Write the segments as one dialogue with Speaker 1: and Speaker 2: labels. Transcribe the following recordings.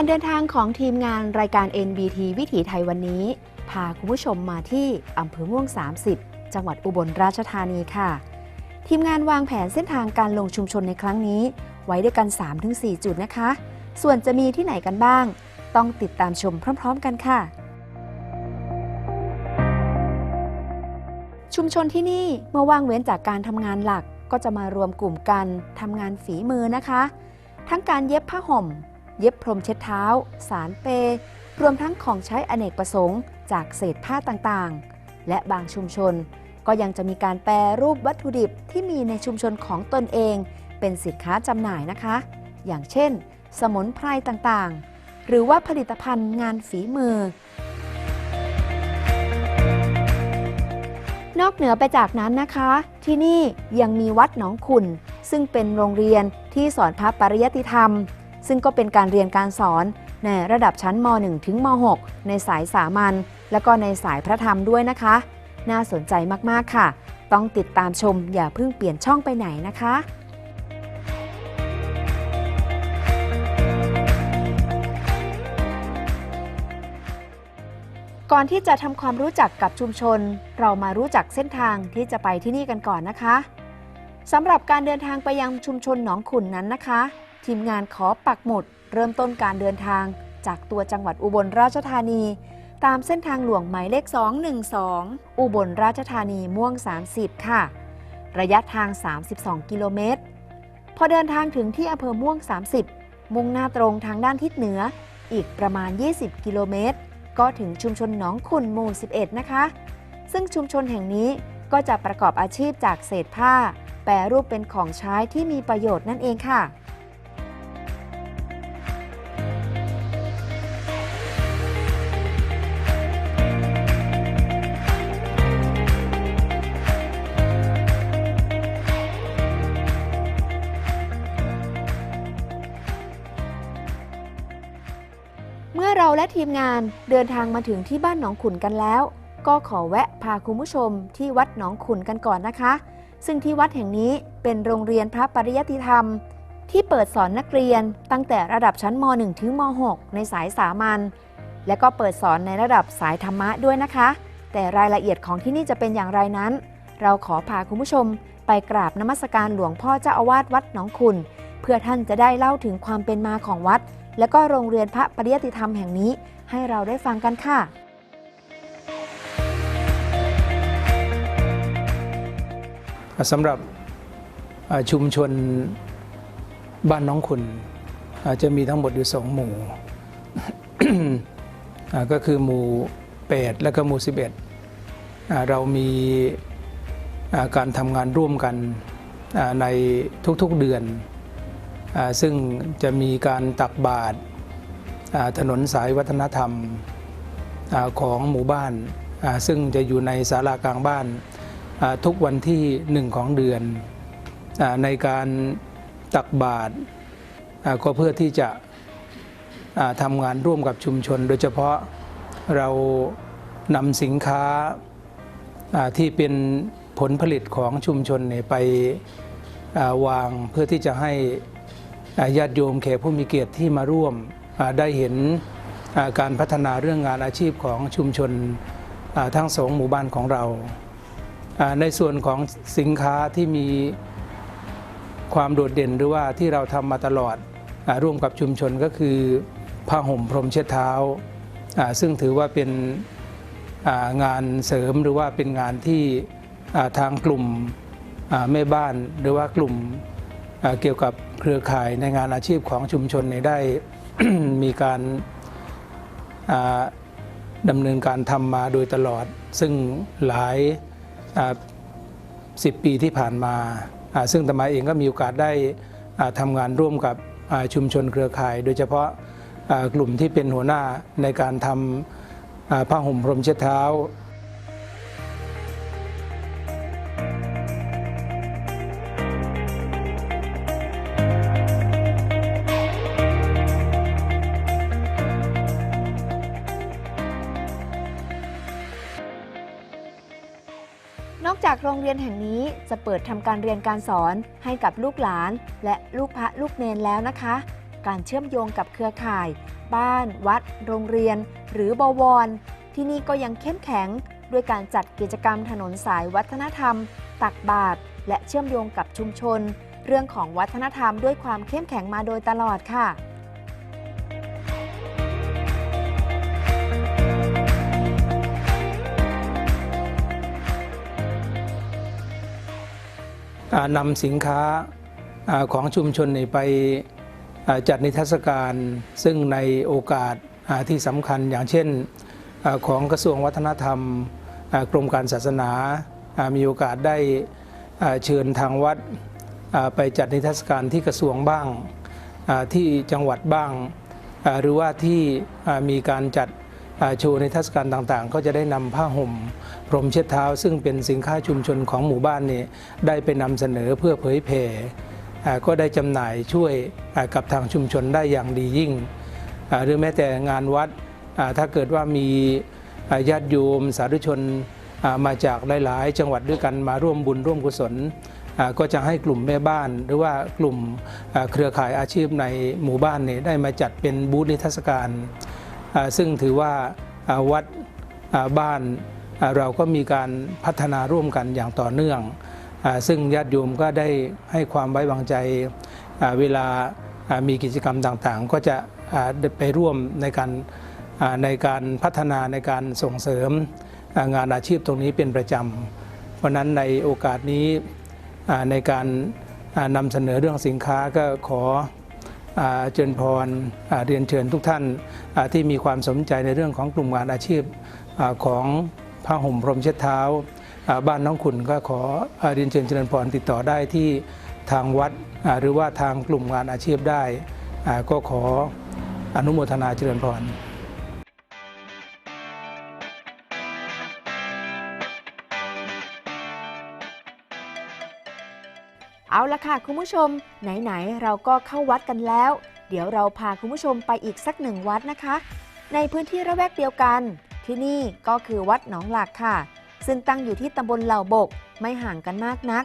Speaker 1: การเดินทางของทีมงานรายการ NBT วิถีไทยวันนี้ พาคุณผู้ชมมาที่อำเภอม่วง 30 จังหวัดอุบลราชธานีค่ะ ทีมงานวางแผนเส้นทางการลงชุมชนในครั้งนี้ ไว้ด้วยกัน 3-4 จุดนะคะ ส่วนจะมีที่ไหนกันบ้าง ต้องติดตามชมพร้อม ๆ กันค่ะ ชุมชนที่นี่เมื่อว่างเว้นจากการทำงานหลักก็จะมารวมกลุ่มกันทำงานฝีมือนะคะ ทั้งการเย็บผ้าห่ม เย็บพรมเช็ดเท้า สารเป รวมทั้งของใช้อเนกประสงค์ จากเศษผ้าต่างๆ และบางชุมชน ก็ยังจะมีการแปรรูปวัตถุดิบที่มีในชุมชนของตนเอง เป็นสินค้าจำหน่ายนะคะ อย่างเช่น สมุนไพรต่างๆ หรือว่าผลิตภัณฑ์งานฝีมือ นอกเหนือไปจากนั้นนะคะ ที่นี่ยังมีวัดหนองขุนซึ่งเป็นโรงเรียนที่สอนพระปริยติธรรม ซึ่งก็เป็นการเรียนการสอนในระดับชั้นม .1 ถึงม .6 ในสายสามัญและก็ในสายพระธรรมด้วยนะคะ น่าสนใจมากๆค่ะ ต้องติดตามชมอย่าเพิ่งเปลี่ยนช่องไปไหนนะคะก่อนที่จะทำความรู้จักกับชุมชน เรามารู้จักเส้นทางที่จะไปที่นี่กันก่อนนะคะสำหรับการเดินทางไปยังชุมชนหนองขุนนั้นนะคะ ทีมงานขอปักหมุด เริ่มต้นการเดินทาง จากตัวจังหวัดอุบลราชธานี ตามเส้นทางหลวงหมายเลข 212 อุบลราชธานีม่วง 30 ค่ะ ระยะทาง 32 กิโลเมตร พอเดินทางถึงที่อำเภอม่วง 30 มุ่งหน้าตรงทางด้านทิศเหนือ อีกประมาณ 20 กิโลเมตร ก็ถึงชุมชนหนองขุนหมู่ 11 นะคะ ซึ่งชุมชนแห่งนี้ก็จะประกอบอาชีพจากเศษผ้า แปรรูปเป็นของใช้ที่มีประโยชน์นั่นเองค่ะ และทีมงานเดินทางมาถึงที่บ้านหนองขุนกันแล้ว ก็ขอแวะพาคุณผู้ชมที่วัดหนองขุนกันก่อนนะคะ ซึ่งที่วัดแห่งนี้เป็นโรงเรียนพระปริยติธรรม ที่เปิดสอนนักเรียนตั้งแต่ระดับชั้นม .1 ถึงม .6 ในสายสามัญและก็เปิดสอนในระดับสายธรรมะด้วยนะคะ แต่รายละเอียดของที่นี่จะเป็นอย่างไรนั้น เราขอพาคุณผู้ชมไปกราบนมัสการหลวงพ่อเจ้าอาวาสวัดหนองขุนเพื่อท่านจะได้เล่าถึงความเป็นมาของวัด และก็โรงเรียนพระปริยติธรรมแห่งนี้ ให้เราได้ฟังกันค่ะ
Speaker 2: สำหรับชุมชนบ้านน้องขุนอาจะมีทั้งหมดอยู่สองหมู่ ก็คือหมู่ 8 และก็หมู่ 11อ่าเรามีการทำงานร่วมกันในทุกๆเดือน ซึ่งจะมีการตักบาตรถนนสายวัฒนธรรมอของหมู่บ้าน ซึ่งจะอยู่ในศาลากลางบ้านทุกวันที่หนึ่งของเดือนอในการตักบาตรก็เพื่อที่จะทำงานร่วมกับชุมชน โดยเฉพาะเรานำสินค้าที่เป็นผลผลิตของชุมชนไปวางเพื่อที่จะให้ ญาติโยมแขกผู้มีเกียรติที่มาร่วมได้เห็นการพัฒนาเรื่องงานอาชีพของชุมชนทั้งสองหมู่บ้านของเรา ในส่วนของสินค้าที่มีความโดดเด่นหรือว่าที่เราทำมาตลอดร่วมกับชุมชนก็คือผ้าห่มพรมเช็ดเท้า ซึ่งถือว่าเป็นงานเสริมหรือว่าเป็นงานที่ทางกลุ่มแม่บ้านหรือว่ากลุ่ม เกี่ยวกับเครือข่ายในงานอาชีพของชุมชนเนี่ยได้มีการาดำเนินการทำมาโดยตลอด ซึ่งหลายอ่า10ปีที่ผ่านมาาซึ่งตมาเองก็มีโอกาสได้ทำงานร่วมกับชุมชนเครือข่าย โดยเฉพาะากลุ่มที่เป็นหัวหน้าในการทำผ้าห่มพรมเช็ดเท้า
Speaker 1: จะเปิดทำการเรียนการสอนให้กับลูกหลาน และลูกพระลูกเนนแล้วนะคะ การเชื่อมโยงกับเครือข่าย บ้าน วัด โรงเรียน หรือบวร ที่นี่ก็ยังเข้มแข็ง ด้วยการจัดกิจกรรมถนนสายวัฒนธรรม ตักบาตรและเชื่อมโยงกับชุมชน เรื่องของวัฒนธรรมด้วยความเข้มแข็งมาโดยตลอดค่ะ
Speaker 2: นำสินค้าอของชุมชนไปจัดนิทรรศการ ซึ่งในโอกาสที่สำคัญอย่างเช่นอของกระทรวงวัฒนธรรมกรมการศาสนา มีโอกาสได้เชิญทางวัดไปจัดนิทรรศการที่กระทรวงบ้างที่จังหวัดบ้าง หรือว่าที่มีการจัด ชว์ในเทรรศการต่างๆ ก็จะได้นำผ้าห่ม พรมเช็ดเท้า ซึ่งเป็นสินค้าชุมชนของหมู่บ้านนี่ได้ไปนำเสนอเพื่อเผยแผ่อ่ก็ได้จำหน่ายช่วยกับทางชุมชนได้อย่างดียิ่ง หรือแม้แต่งานวัดถ้าเกิดว่ามีญาติโยมสาธุชนมาจากหลาย ๆ จังหวัดด้วยกันมาร่วมบุญร่วมกุศลก็จะให้กลุ่มแม่บ้านหรือว่ากลุ่มเครือข่ายอาชีพในหมู่บ้านเนี่ยได้มาจัดเป็นบูธนิทรรศการ ซึ่งถือว่าวัดบ้านเราก็มีการพัฒนาร่วมกันอย่างต่อเนื่อง ซึ่งญาติโยมก็ได้ให้ความไว้วางใจเวลามีกิจกรรมต่างๆ ก็จะไปร่วมในการในการพัฒนาในการส่งเสริมงานอาชีพตรงนี้เป็นประจำ เพราะนั้นในโอกาสนี้ในการนำเสนอเรื่องสินค้าก็ขอ เจริญพรเรียนเชิญทุกท่านที่มีความสนใจในเรื่องของกลุ่มงานอาชีพอของผ้าห่มพรมเช็ดเท้า บ้านน้องขุนก็ขอเรียนเชิญเจริญพรติดต่อได้ที่ทางวัดหรือว่าทางกลุ่มงานอาชีพได้ ก็ขออนุโมทนาเจริญพร
Speaker 1: เอาละค่ะคุณผู้ชม ไหนๆเราก็เข้าวัดกันแล้ว เดี๋ยวเราพาคุณผู้ชมไปอีกสักหนึ่งวัดนะคะ ในพื้นที่ระแวกเดียวกัน ที่นี่ก็คือวัดหนองหลักค่ะ ซึ่งตั้งอยู่ที่ตำบลเหล่าบกไม่ห่างกันมากนัก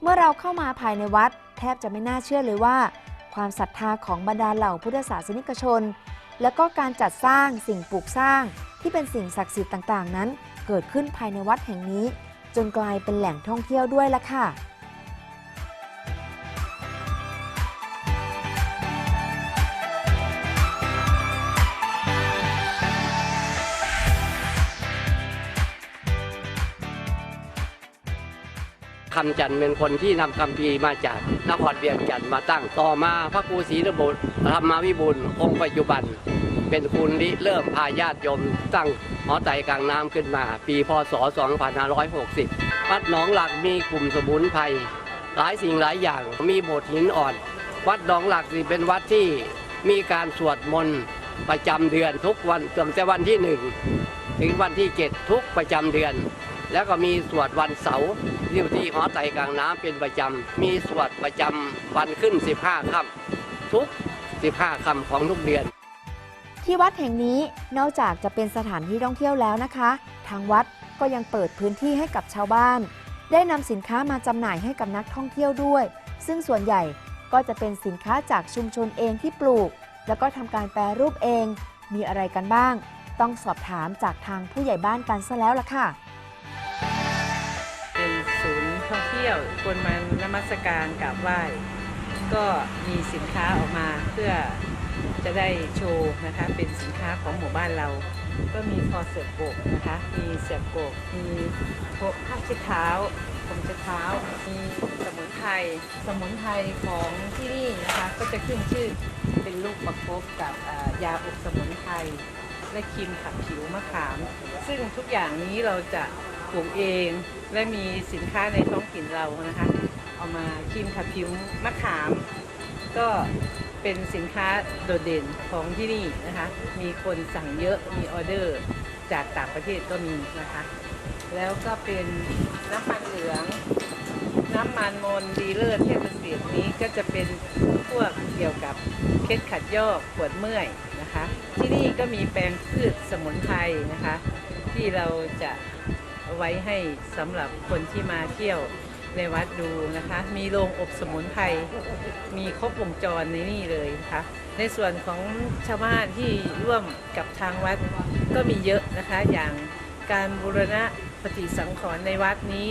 Speaker 1: เมื่อเราเข้ามาภายในวัด แทบจะไม่น่าเชื่อเลยว่า ความศรัทธาของบรรดาเหล่าพุทธศาสนิกชน และก็การจัดสร้างสิ่งปลูกสร้าง ที่เป็นสิ่งศักดิ์สิทธิ์ต่างๆ นั้น เกิดขึ้นภายในวัดแห่งนี้ จนกลายเป็นแหล่งท่องเที่ยวด้วยละค่ะ
Speaker 3: คำจันทร์เป็นคนที่นำคำพีมาจากนครเวียงจันทร์มาตั้ง ต่อมาพระครูศรีระบุตรธรรมวิบูลองค์ปัจจุบัน เป็นคุณริเริ่มพาญาติโยมตั้งหอไตกลางน้ำขึ้นมา ปีพศ 2560 วัดหนองหลักมีกลุ่มสมุนไพรหลายสิ่งหลายอย่างมีโบสถ์หินอ่อน วัดหนองหลักนี่เป็นวัดที่มีการสวดมนต์ประจำเดือนทุกวันตั้งแต่วันที่หนึ่งถึงวันที่เจ็ดทุกประจำเดือน แล้วก็มีสวดวันเสาร์ที่ที่หอไตกลางน้ำเป็นประจำมีสวดประจำวันขึ้น 15ค่ำทุก 15ค่ำของทุกเดือน
Speaker 1: ที่วัดแห่งนี้นอกจากจะเป็นสถานที่ท่องเที่ยวแล้วนะคะ ทางวัดก็ยังเปิดพื้นที่ให้กับชาวบ้าน ได้นำสินค้ามาจำหน่ายให้กับนักท่องเที่ยวด้วย ซึ่งส่วนใหญ่ก็จะเป็นสินค้าจากชุมชนเองที่ปลูก แล้วก็ทำการแปรรูปเอง มีอะไรกันบ้าง ต้องสอบถามจากทางผู้ใหญ่บ้านกันซะแล้วล่ะค่ะ
Speaker 4: ที่ยวคนมานมัสการกราบไหว้ ก็มีสินค้าออกมาเพื่อจะได้โชว์นะคะเป็นสินค้าของหมู่บ้านเรา ก็มีคอเสือกโกกนะคะ มีเสือกโกกมีพวกผ้าเช็ดเท้าผมเช็ดเท้ามีสมุนไพรสมุนไพรของที่นี่นะคะก็จะขึ้นชื่อเป็นลูกประคบกับยาอบสมุนไพรและครีมขัดผิวมะขาม ซึ่งทุกอย่างนี้เราจะ ปลูกเอง และมีสินค้าในท้องถิ่นเรานะคะ เอามาครีมขัดผิวมะขาม ก็เป็นสินค้าโดดเด่นของที่นี่นะคะ มีคนสั่งเยอะมีออเดอร์จากต่างประเทศก็มีนะคะ แล้วก็เป็นน้ำมันเหลือง น้ำมันมนดีเลอร์เทพเกษตรนี้ก็จะเป็นพวกเกี่ยวกับเคล็ดขัดยอกปวดเมื่อยนะคะ ที่นี่ก็มีแปลงพืชสมุนไพรนะคะ ที่เราจะ ไว้ให้สำหรับคนที่มาเที่ยวในวัดดูนะคะ มีโรงอบสมุนไพร มีครบวงจรในนี่เลยนะคะ ในส่วนของชาวบ้านที่ร่วมกับทางวัดก็มีเยอะนะคะ อย่างการบูรณะปฏิสังขรณ์ในวัดนี้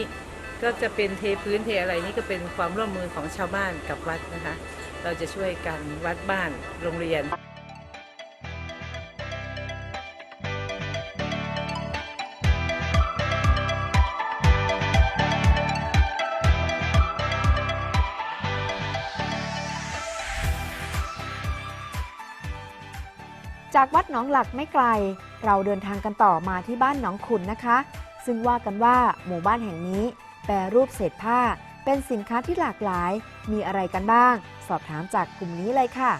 Speaker 4: ก็จะเป็นเทพื้นเทอะไรนี่ก็เป็นความร่วมมือของชาวบ้านกับวัดนะคะ เราจะช่วยกันวัดบ้านโรงเรียน
Speaker 1: จากวัดหนองหลักไม่ไกล เราเดินทางกันต่อมาที่บ้านหนองขุนนะคะ ซึ่งว่ากันว่าหมู่บ้านแห่งนี้ แปรรูปเศษผ้า เป็นสินค้าที่หลากหลาย มีอะไรกันบ้าง สอบถามจากกลุ่มนี้เลยค่ะ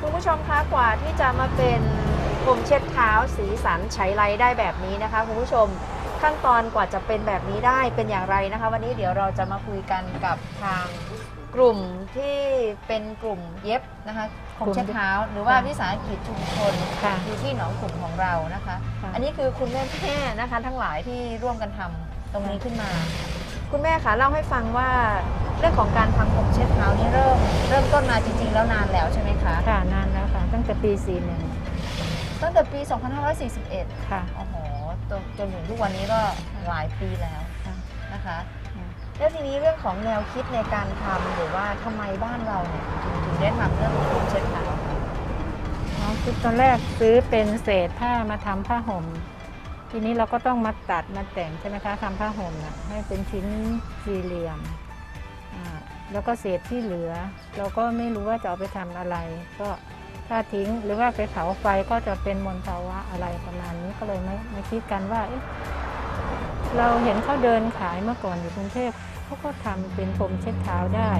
Speaker 1: คุณผู้ชมคะกว่าที่จะมาเป็นผมเช็ดเท้าสีสันใช้ไรได้แบบนี้นะคะคุณผู้ชม ขั้นตอนกว่าจะเป็นแบบนี้ได้เป็นอย่างไรนะคะ วันนี้เดี๋ยวเราจะมาคุยกันกับทางกลุ่มที่เป็นกลุ่มเย็บนะคะผมเช็ดเท้าหรือว่า
Speaker 5: ค่ะ
Speaker 1: วิสาหกิจชุมชน
Speaker 5: ค่ะ
Speaker 1: อยู่ที่หนองขุมของเรานะคะ
Speaker 5: ค่ะ
Speaker 1: อันนี้คือคุณแม่แม่นะคะทั้งหลายที่ร่วมกันทำตรงนี้ขึ้นมา คุณแม่คะเล่าให้ฟังว่าเรื่องของการทำผมเช็ดเท้านี่เริ่ม เริ่มต้นมาจริง ๆ แล้วนานแล้วใช่ไหมคะ
Speaker 5: ค่ะนานแล้วค่ะ ตั้งแต่ปี 41
Speaker 1: ตั้งแต่ปี 2541
Speaker 5: ค่ะ
Speaker 1: โอ้โห จนจนถึงทุกวันนี้ก็หลายปีแล้ว
Speaker 5: ค่ะ
Speaker 1: นะคะ
Speaker 5: ค่ะ
Speaker 1: แล้วทีนี้เรื่องของแนวคิดในการทำหรือว่าทำไมบ้านเราเนี่ยถึงถึงได้ทำเรื่องของผมเช็ดเท้าคะ
Speaker 5: น้องคือตอนแรกซื้อเป็นเศษผ้ามาทำผ้าห่ม ทีนี้เราก็ต้องมาตัดมาแต่งใช่ไหมคะทำผ้าห่มน่ะให้เป็นชิ้นสี่เหลี่ยมอ่าแล้วก็เศษที่เหลือ เราก็ไม่รู้ว่าจะเอาไปทำอะไร ก็ ถ้าทิ้งหรือว่าไปเผาไฟก็จะเป็นมลภาวะอะไรประมาณนี้ก็เลยไม่ไม่คิดกันว่าเราเห็นเขาเดินขายเมื่อก่อนอยู่กรุงเทพเขาก็ทำเป็นผมเช็ดเท้าได้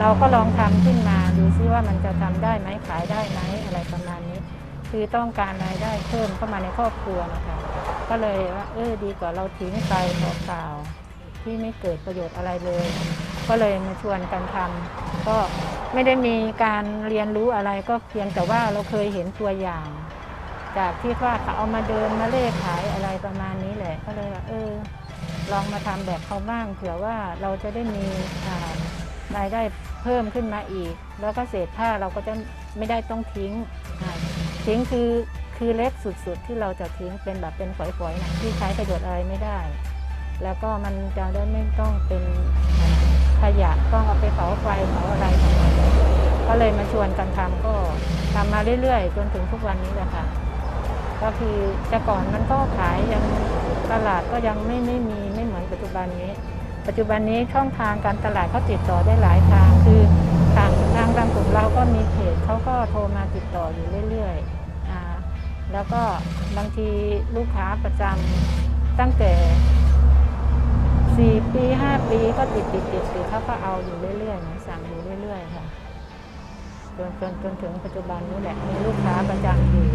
Speaker 5: เราก็ลองทำขึ้นมาดูซิว่ามันจะทำได้ไหมขายได้ไหมอะไรประมาณนี้ คือต้องการรายได้เพิ่มเข้ามาในครอบครัวนะคะก็เลยว่าเออดีกว่าเราทิ้งไปเปล่าๆที่ไม่เกิดประโยชน์อะไรเลย ก็เลยมาชวนกันทำก็ ไม่ได้มีการเรียนรู้อะไรก็เพียงแต่ว่าเราเคยเห็นตัวอย่าง จากที่ว่าเขาเอามาเดินมาเล่ขายอะไรประมาณนี้แหละก็เลยว่าเออ ลองมาทำแบบเขาบ้างเผื่อว่าเราจะได้มีรายได้เพิ่มขึ้นมาอีก แล้วก็เศษผ้าเราก็จะไม่ได้ต้องทิ้งทิ้งคือคือเล็กสุดๆ ที่เราจะทิ้งเป็นแบบเป็นฝอยๆนะที่ใช้ประโยชน์อะไรไม่ได้ แล้วก็มันจะได้ไม่ต้องเป็น ขยะต้องเอาไปเผาไฟเผาอะไรทั้งหมดก็เลยมาชวนกันทำก็ทำมาเรื่อยๆ จนถึงทุกวันนี้แหละค่ะ ก็คือแต่ก่อนมันก็ขายยังตลาดก็ยังไม่ไม่มีไม่เหมือนปัจจุบันนี้ ปัจจุบันนี้ช่องทางการตลาดเขาติดต่อได้หลายทาง คือทางทางทางกลุ่มเราก็มีเพจเขาก็โทรมาติดต่ออยู่เรื่อยๆอแล้วก็บางทีลูกค้าประจำตั้งแต่ สี่ปีห้าปีก็ติดติดติดติดเขาก็เอาอยู่เรื่อยๆนะสั่งอยู่เรื่อย ๆ ค่ะ จนจนจนถึงปัจจุบันนี้แหละมีลูกค้าประจำอยู่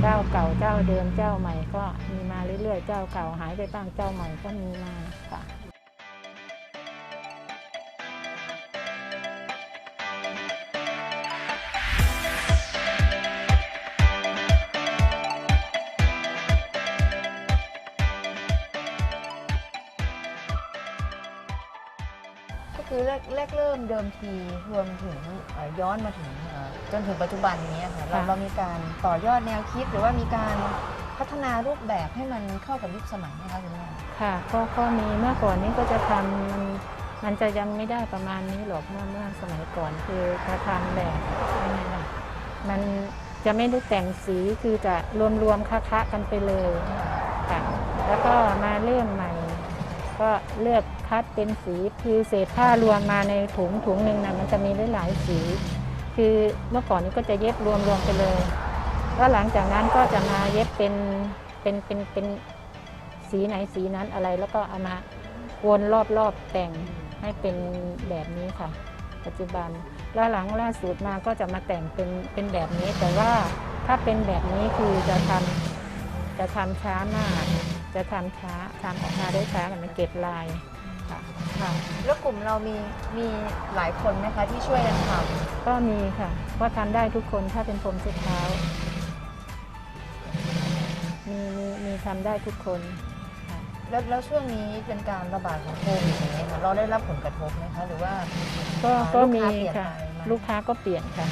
Speaker 5: เจ้าเก่าเจ้าเดิมเจ้าใหม่ก็มีมาเรื่อยๆ เจ้าเก่าหายไปบ้างเจ้าใหม่ก็มีมาค่ะ
Speaker 1: คือ
Speaker 6: แรกแรกเริ่มเดิมทีรวมถึงเอ่อย้อนมาถึงเอ่อจนถึงปัจจุบันนี้ค่ะเรา
Speaker 5: ค่ะ
Speaker 6: เรามีการต่อยอดแนวคิด หรือว่ามีการพัฒนารูปแบบให้มันเข้ากับยุคสมัยไหมคะคุณแม่
Speaker 5: ค่ะก็ก็มีเมื่อก่อนนี้ก็จะทำมันมันจะยังไม่ได้ประมาณนี้หรอกเมื่อเมื่อสมัยก่อนคือจะทำแบบยังไงล่ะมันจะไม่ได้แต่งสีคือจะรวมๆคะๆกันไปเลยค่ะ แล้วก็มาเริ่มใหม่ ก็เลือกัดเป็นสี คือเศษผ้ารวมมาในถุงถุงหนึ่งนะมันจะมีหลายสี คือเมื่อก่อนนี้ก็จะเย็บรวมๆไปเลยแล้วหลังจากนั้นก็จะมาเย็บเป็นเป็นเป็นเป็นสีไหนสีนั้นอะไร แล้วก็เอามาวนรอบๆแต่งให้เป็นแบบนี้ค่ะ ปัจจุบันแล้วหลังล่าสุดมาก็จะมาแต่งเป็นเป็นแบบนี้ แต่ว่าถ้าเป็นแบบนี้คือจะทำจะทำช้ามาก จะทำช้าทำออกมาได้ช้ากันมันเก็บลาย ค่ะ
Speaker 6: ค่ะ แล้วกลุ่มเรามีมีหลายคนไหมคะที่ช่วยกันท
Speaker 5: ก็มีค่ะก็ทำได้ทุกคนถ้าเป็นพรมเช็ดเท้า มีมีมีทำได้ทุกคนค่ะำ
Speaker 6: แล้วแล้วช่วงนี้เป็นการระบาดของโควิดอย่างเงี้ยค่ะเราได้รับผลกระทบไหมคะหรือว่า
Speaker 5: ก็
Speaker 6: อ่า
Speaker 5: ก็
Speaker 6: ลูก
Speaker 5: มี
Speaker 6: ค้าเปลี่ยน
Speaker 5: ค่ะ
Speaker 6: ไปไหม
Speaker 5: ลูกค้าก็เปลี่ยนค่ะ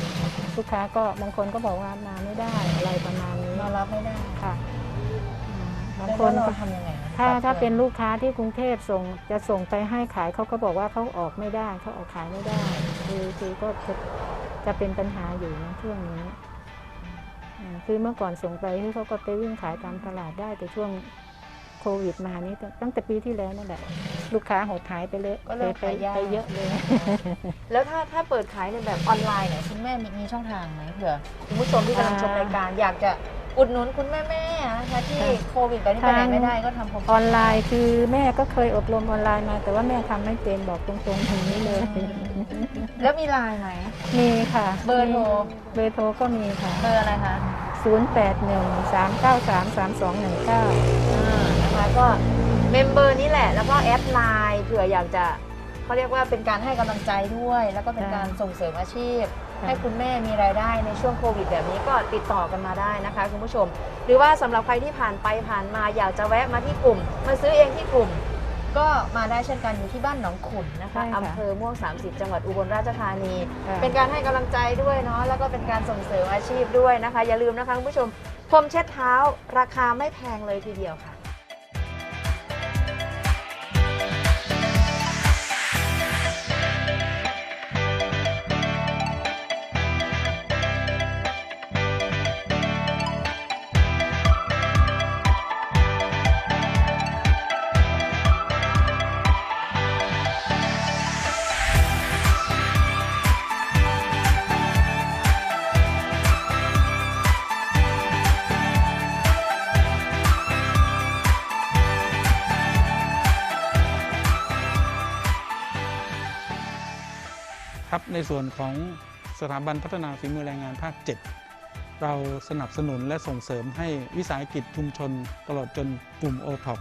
Speaker 5: ลูกค้าก็บางคนก็บอกว่ามาไม่ได้อะไรประมาณนี้
Speaker 6: มารับไม่ได้
Speaker 5: ค่ะอืม บาง
Speaker 6: แล้ว
Speaker 5: คน
Speaker 6: เรา
Speaker 5: ก็
Speaker 6: ทำยังไงะ
Speaker 5: ถ้า
Speaker 6: ปรับ
Speaker 5: ถ้า
Speaker 6: ตัว
Speaker 5: เป็นลูกค้าที่กรุงเทพส่งจะส่งไปให้ขายเขาก็บอกว่าเขาออกไม่ได้เขาออกขายไม่ได้ คือคือก็จะจะเป็นปัญหาอยู่ในช่วงนี้อืมคือเมื่อก่อนส่งไปที่เขาก็ไปวิ่งขายตามตลาดได้แต่ช่วงโควิดมานี้ตั้งตั้งแต่ปีที่แล้วนั่นแหละลูกค้าหดหายไปเลย
Speaker 6: ก็เริ่ม
Speaker 5: ไป
Speaker 6: ขายยาก
Speaker 5: ไปเยอะเลย
Speaker 6: แล้วถ้าถ้าเปิดขายในแบบออนไลน์เนี่ยคุณแม่มีมีช่องทางไหมเผื่อคุณผู้ชมที่กำลังชมรายการอยากจะ อุดหนุนคุณแม่แม่ๆนะคะที่
Speaker 5: ค่ะ
Speaker 6: โควิดตอนนี้ไปไหน
Speaker 5: ทาง
Speaker 6: ไม่ได้ก็ทำผม
Speaker 5: ออนไลน์คือแม่ก็เคยอบรมออนไลน์มา แต่ว่าแม่ทำไม่เป็นบอกตรงๆอย่างนี้เลย
Speaker 6: แล้วมีไลน์ไหม
Speaker 5: มีค่ะ
Speaker 6: เบอร์โทร
Speaker 5: เบอร์โทรก็มีค่ะ
Speaker 6: เบอร์อะไรคะ
Speaker 5: 081 393 3219
Speaker 6: อ่านะคะก็เมมเบอร์นี่แหละ แล้วก็แอดไลน์เผื่ออยากจะเขาเรียกว่าเป็นการให้กำลังใจด้วย แล้วก็เป็น
Speaker 5: ค่ะ
Speaker 6: การส่งเสริมอาชีพ
Speaker 5: ค่ะ
Speaker 6: ให้คุณแม่มีรายได้ในช่วงโควิดแบบนี้ก็ติดต่อกันมาได้นะคะคุณผู้ชม หรือว่าสำหรับใครที่ผ่านไปผ่านมาอยากจะแวะมาที่กลุ่ม มาซื้อเองที่กลุ่มก็มาได้เช่นกันอยู่ที่บ้านหนองขุนนะคะ
Speaker 5: ใช่ค่ะ
Speaker 6: อำเภอม่วง 30 จังหวัดอุบลราชธานี
Speaker 5: ค่ะ
Speaker 6: เป็นการให้กำลังใจด้วยเนาะแล้วก็เป็นการส่งเสริมอาชีพด้วยนะคะ อย่าลืมนะคะคุณผู้ชมพรมเช็ดเท้าราคาไม่แพงเลยทีเดียวค่ะ
Speaker 7: ในส่วนของสถาบันพัฒนาฝีมือแรงงานภาค 7 เราสนับสนุนและส่งเสริมให้วิสาหกิจชุมชนตลอดจนกลุ่มโอท็อป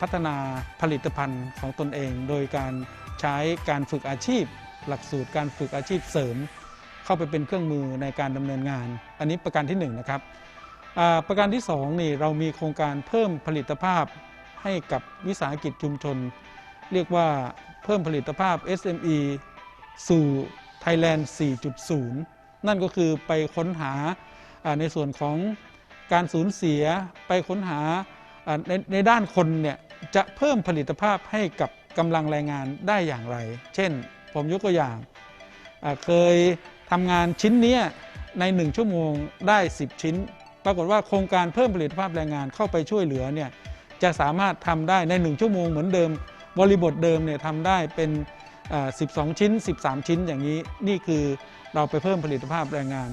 Speaker 7: พัฒนาผลิตภัณฑ์ของตนเอง โดยการใช้การฝึกอาชีพ หลักสูตรการฝึกอาชีพเสริม เข้าไปเป็นเครื่องมือในการดำเนินงาน อันนี้ประการที่1นนะครับประการที่2นี่เรามีโครงการเพิ่มผลิตภาพให้กับวิสาหกิจชุมชน เรียกว่าเพิ่มผลิตภาพ SME สู่ Thailand 4.0 นั่นก็คือไปค้นหาในส่วนของการสูญเสียไปค้นหาในในด้านคนเนี่ยจะเพิ่มผลิตภาพให้กับกำลังแรงงานได้อย่างไร เช่น ผมยกตัวอย่าง เคยทำงานชิ้นนี้ใน 1 ชั่วโมงได้ 10 ชิ้น ปรากฏว่าโครงการเพิ่มผลิตภาพแรงงานเข้าไปช่วยเหลือเนี่ยจะสามารถทำได้ใน 1 ชั่วโมงเหมือนเดิม บริบทเดิมเนี่ยทำได้เป็น 12 ชิ้น 13 ชิ้นอย่างนี้นี่คือเราไปเพิ่มผลิตภาพแรงงาน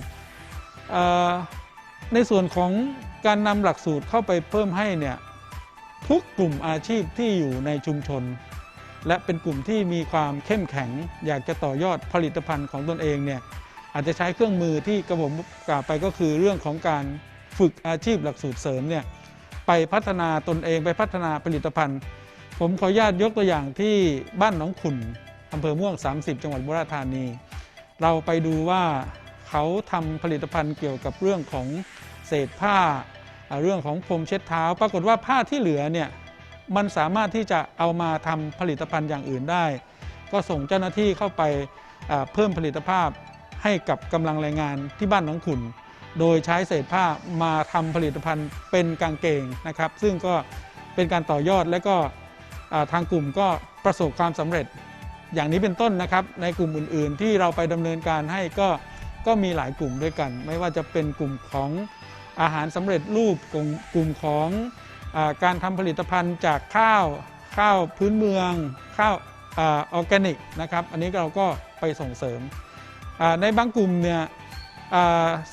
Speaker 7: ในส่วนของการนำหลักสูตรเข้าไปเพิ่มให้เนี่ยทุกกลุ่มอาชีพที่อยู่ในชุมชน และเป็นกลุ่มที่มีความเข้มแข็ง อยากจะต่อยอดผลิตภัณฑ์ของตนเองเนี่ยอาจจะใช้เครื่องมือที่กระผมกล่าวไปก็คือเรื่องของการฝึกอาชีพหลักสูตรเสริมเนี่ยไปพัฒนาตนเองไปพัฒนาผลิตภัณฑ์ ผมขออนุญาตยกตัวอย่างที่บ้านหนองขุน อำเภอม่วง 30 จังหวัดบุรีรัมย์ธานี เราไปดูว่าเขาทำผลิตภัณฑ์เกี่ยวกับเรื่องของเศษผ้า เรื่องของพรมเช็ดเท้า ปรากฏว่าผ้าที่เหลือเนี่ยมันสามารถที่จะเอามาทำผลิตภัณฑ์อย่างอื่นได้ ก็ส่งเจ้าหน้าที่เข้าไปเพิ่มผลิตภาพให้กับกำลังแรงงานที่บ้านหนองขุนโดยใช้เศษผ้ามาทำผลิตภัณฑ์เป็นกางเกงนะครับ ซึ่งก็เป็นการต่อยอดและก็ทางกลุ่มก็ประสบความสำเร็จ อย่างนี้เป็นต้นนะครับ ในกลุ่มอื่น ๆ ที่เราไปดำเนินการให้ก็ก็มีหลายกลุ่มด้วยกัน ไม่ว่าจะเป็นกลุ่มของอาหารสำเร็จรูปกลุ่มกลุ่มของอการทำผลิตภัณฑ์จากข้าวข้าวพื้นเมืองข้าวออร์แกนิกนะครับ อันนี้เราก็ไปส่งเสริม ในบางกลุ่มเนี่ย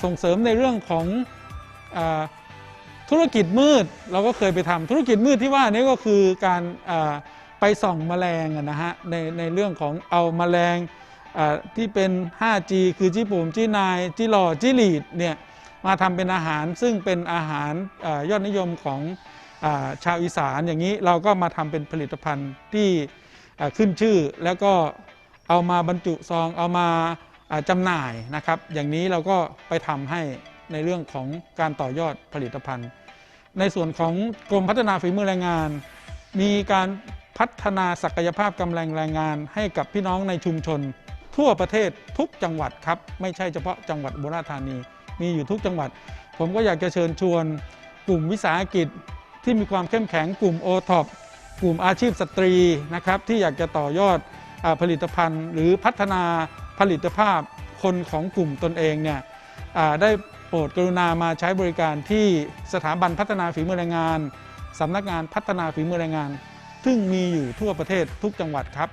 Speaker 7: ส่งเสริมในเรื่องของอธุรกิจมืดเราก็เคยไปทำธุรกิจมืดที่ว่านี้ก็คือการ ไปส่องแมลงนะฮะในในเรื่องของเอาแมลงที่เป็น 5G คือจี้ปุ่มจี้นายจี้หล่อจี้หลีดเนี่ยมาทำเป็นอาหารซึ่งเป็นอาหารอยอดนิยมของอชาวอีสานอย่างนี้เราก็มาทำเป็นผลิตภัณฑ์ที่ขึ้นชื่อ แล้วก็เอามาบรรจุซองเอามาจำหน่ายนะครับ อย่างนี้เราก็ไปทำให้ในเรื่องของการต่อยอดผลิตภัณฑ์ ในส่วนของกรมพัฒนาฝีมือแรงงาน มีการ พัฒนาศักยภาพกำลังแรงงานให้กับพี่น้องในชุมชน ทั่วประเทศทุกจังหวัดครับ ไม่ใช่เฉพาะจังหวัดบุราษฎร์ธานี มีอยู่ทุกจังหวัด ผมก็อยากจะเชิญชวนกลุ่มวิสาหกิจที่มีความเข้มแข็งกลุ่มโอท็อปกลุ่มอาชีพสตรีนะครับที่อยากจะต่อยอดอผลิตภัณฑ์ หรือพัฒนาผลิตภาพคนของกลุ่มตนเองเนี่ยได้โปรดกรุณามาใช้บริการที่สถาบันพัฒนาฝีมือแรงงานสำนักงานพัฒนาฝีมือแรงงาน ซึ่งมีอยู่ทั่วประเทศทุกจังหวัดครับ
Speaker 1: ก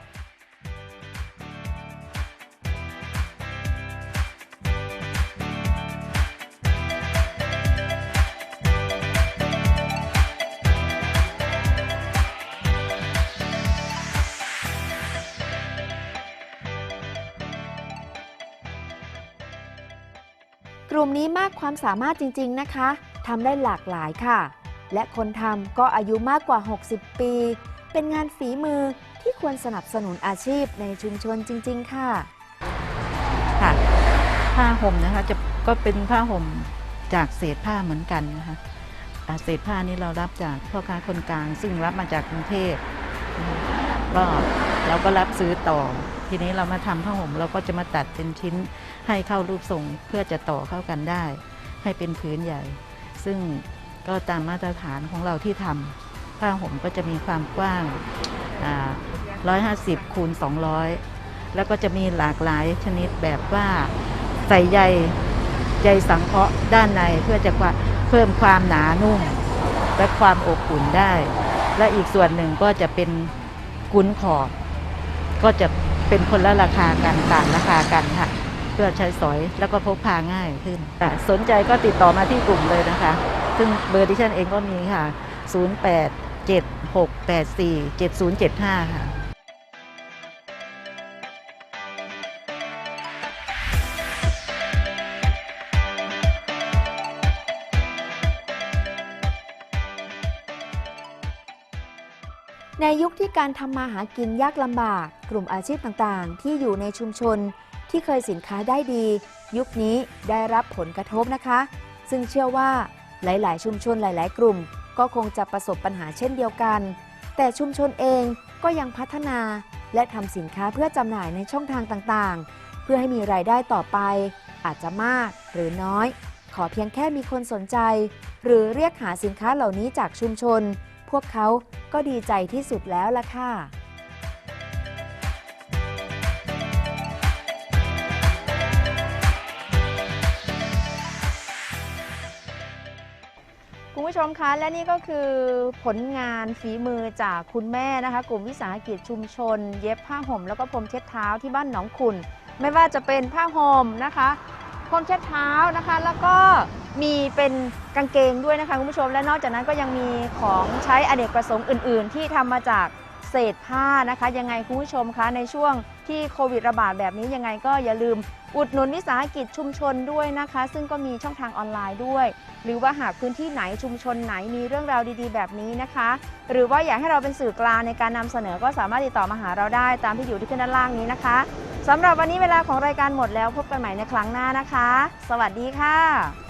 Speaker 1: ลุ่มนี้มากความสามารถจริง ๆ นะคะ ทำได้หลากหลายค่ะ และคนทำก็อายุมากกว่า 60 ปี เป็นงานฝีมือที่ควรสนับสนุนอาชีพในชุมชนจริง ๆ ค่ะ
Speaker 8: ค่ะ ผ้าห่มนะคะจะก็เป็นผ้าห่มจากเศษผ้าเหมือนกันนะคะเศษผ้านี้เรารับจากพ่อค้าคนกลาง ซึ่งรับมาจากกรุงเทพก็เราก็รับซื้อต่อ ทีนี้เรามาทำผ้าห่มเราก็จะมาตัดเป็นชิ้นให้เข้ารูปทรงเพื่อจะต่อเข้ากันได้ ให้เป็นพื้นใหญ่ ซึ่งก็ตามมาตรฐานของเราที่ทำ ผ้าห่มก็จะมีความกว้างอ่า150 คูณ 200 แล้วก็จะมีหลากหลายชนิดแบบว่าใส่ใยใยสังเคราะห์ด้านในเพื่อจะเพิ่มความหนานุ่ม และความอบอุ่นได้ และอีกส่วนหนึ่งก็จะเป็นกุ้นขอบ ก็จะเป็นคนละราคากันต่างราคากันค่ะ เพื่อใช้สอยแล้วก็พกพาง่ายขึ้นสนใจก็ติดต่อมาที่กลุ่มเลยนะคะ ซึ่งเบอร์ดิฉันเองก็มีค่ะ 08 7684 7075 ค่ะ
Speaker 1: ในยุคที่การทำมาหากินยากลำบาก กลุ่มอาชีพต่างๆ ที่อยู่ในชุมชนที่เคยสินค้าได้ดี ยุคนี้ได้รับผลกระทบนะคะ ซึ่งเชื่อว่าหลาย ๆ ชุมชนหลาย ๆ กลุ่ม ก็คงจะประสบปัญหาเช่นเดียวกัน แต่ชุมชนเองก็ยังพัฒนา และทำสินค้าเพื่อจำหน่ายในช่องทางต่างๆ เพื่อให้มีรายได้ต่อไป อาจจะมากหรือน้อย ขอเพียงแค่มีคนสนใจ หรือเรียกหาสินค้าเหล่านี้จากชุมชน พวกเขาก็ดีใจที่สุดแล้วล่ะค่ะ ผู้ชมคะและนี่ก็คือผลงานฝีมือจากคุณแม่นะคะ กลุ่มวิสาหกิจชุมชน เย็บผ้าห่มแล้วก็พรมเช็ดเท้าที่บ้านหนองขุนไม่ว่าจะเป็นผ้าห่มนะคะพรมเช็ดเท้านะคะ แล้วก็มีเป็นกางเกงด้วยนะคะคุณผู้ชมและนอกจากนั้นก็ยังมีของใช้อเนกประสงค์อื่น ๆ ที่ทำมาจากเศษผ้านะคะ ยังไงคุณผู้ชมคะในช่วงที่โควิดระบาดแบบนี้ยังไงก็อย่าลืม อุดหนุนวิสาหกิจชุมชนด้วยนะคะ ซึ่งก็มีช่องทางออนไลน์ด้วย หรือว่าหากพื้นที่ไหนชุมชนไหนมีเรื่องราวดีๆ แบบนี้นะคะ หรือว่าอยากให้เราเป็นสื่อกลางในการนำเสนอก็สามารถติดต่อมาหาเราได้ตามที่อยู่ที่ขึ้นด้านล่างนี้นะคะสำหรับวันนี้เวลาของรายการหมดแล้วพบกันใหม่ในครั้งหน้านะคะ สวัสดีค่ะ